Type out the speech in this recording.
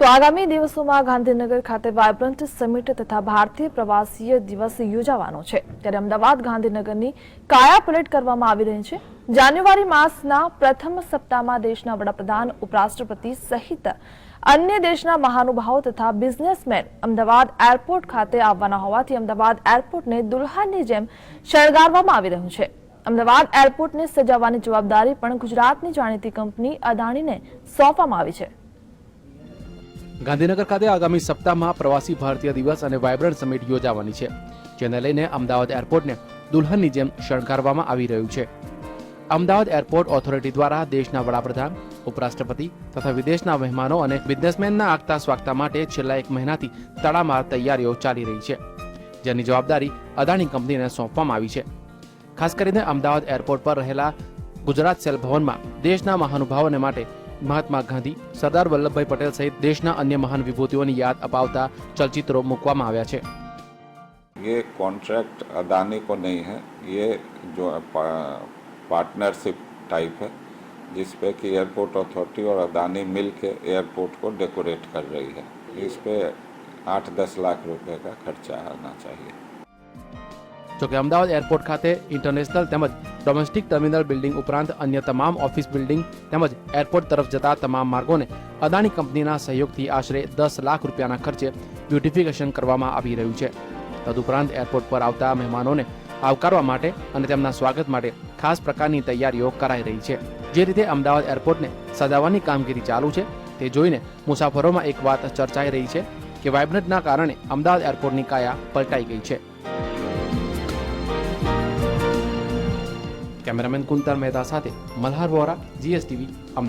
તો આગામી દિવસોમાં ગાંધીનગર ખાતે વાયબ્રન્ટ સમિટ તથા ભારતીય પ્રવાસીય દિવસ યોજાવાનો છે. ત્યારે અમદાવાદ ગાંધીનગરની કાયાપલટ કરવામાં આવી રહી છે. જાન્યુઆરી માસના પ્રથમ સપ્તાહમાં દેશના વડાપ્રધાન, ઉપરાષ્ટ્રપતિ સહિત અન્ય દેશના મહાનુભાવો તથા બિઝનેસમેન અમદાવાદ એરપોર્ટ ખાતે આવવાના હોવાથી અમદાવાદ એરપોર્ટને દુલ્હનની જેમ શણગારવામાં આવી રહ્યું છે. અમદાવાદ એરપોર્ટને સજાવવાની જવાબદારી પણ ગુજરાતની જાણીતી કંપની અદાણીને સોંપવામાં આવી છે. ગાંધીનગર ખાતે આગામી સપ્તાહમાં પ્રવાસી ભારતીય દિવસ અને વાયબ્રન્ટ સમિટ યોજાવાની છે, જેને લઈને અમદાવાદ એરપોર્ટને દુલ્હનની જેમ શણગારવામાં આવી રહ્યું છે. અમદાવાદ એરપોર્ટ ઓથોરિટી દ્વારા દેશના વડાપ્રધાન, ઉપરાષ્ટ્રપતિ તથા વિદેશના મહેમાનો અને બિઝનેસમેનના આગતા સ્વાગતા માટે છેલ્લા એક મહિનાથી તડામાર તૈયારીઓ ચાલી રહી છે, જેની જવાબદારી અદાણી કંપનીને સોંપવામાં આવી છે. ખાસ કરીને અમદાવાદ એરપોર્ટ પર રહેલા ગુજરાત સેલ ભવનમાં દેશના મહાનુભાવોને માટે મહાત્મા ગાંધી સરદાર વલ્લભભાઈ પટેલ સહિત દેશના અન્ય મહાન વિભૂતિઓની યાદ અપાવતા ચલચિત્રો મૂકવામાં આવ્યા છે ये कॉन्ट्रैक्ट अदानी को नहीं है ये जो पार्टनरशिप टाइप है जिस पे कि एयरपोर्ट अथॉरिटी और अदानी मिल के एयरपोर्ट को डेकोरेट कर रही है इस पे आठ दस लाख रुपए का खर्चा आना चाहिए જોકે અમદાવાદ એરપોર્ટ ખાતે ઇન્ટરનેશનલ તેમજ ડોમેસ્ટિક ટર્મિનલ બિલ્ડિંગ ઉપરાંત અન્ય તમામ ઓફિસ બિલ્ડિંગ તેમજ એરપોર્ટ તરફ જતા તમામ માર્ગોને અદાણી કંપનીના સહયોગથી આશરે દસ લાખ રૂપિયાના ખર્ચે બ્યુટિફિકેશન કરવામાં આવી રહ્યું છે. તદુપરાંત એરપોર્ટ પર આવતા મહેમાનોને આવકારવા માટે અને તેમના સ્વાગત માટે ખાસ પ્રકારની તૈયારીઓ કરાઈ રહી છે. જે રીતે અમદાવાદ એરપોર્ટને સજાવવાની કામગીરી ચાલુ છે, તે જોઈને મુસાફરોમાં એક વાત ચર્ચાઈ રહી છે કે વાઇબ્રન્ટના કારણે અમદાવાદ એરપોર્ટની કાયા પલટાઈ ગઈ છે. કેમેરામેન કુંતલ મહેતા સાથે મલ્હાર વોરા જીએસટીવી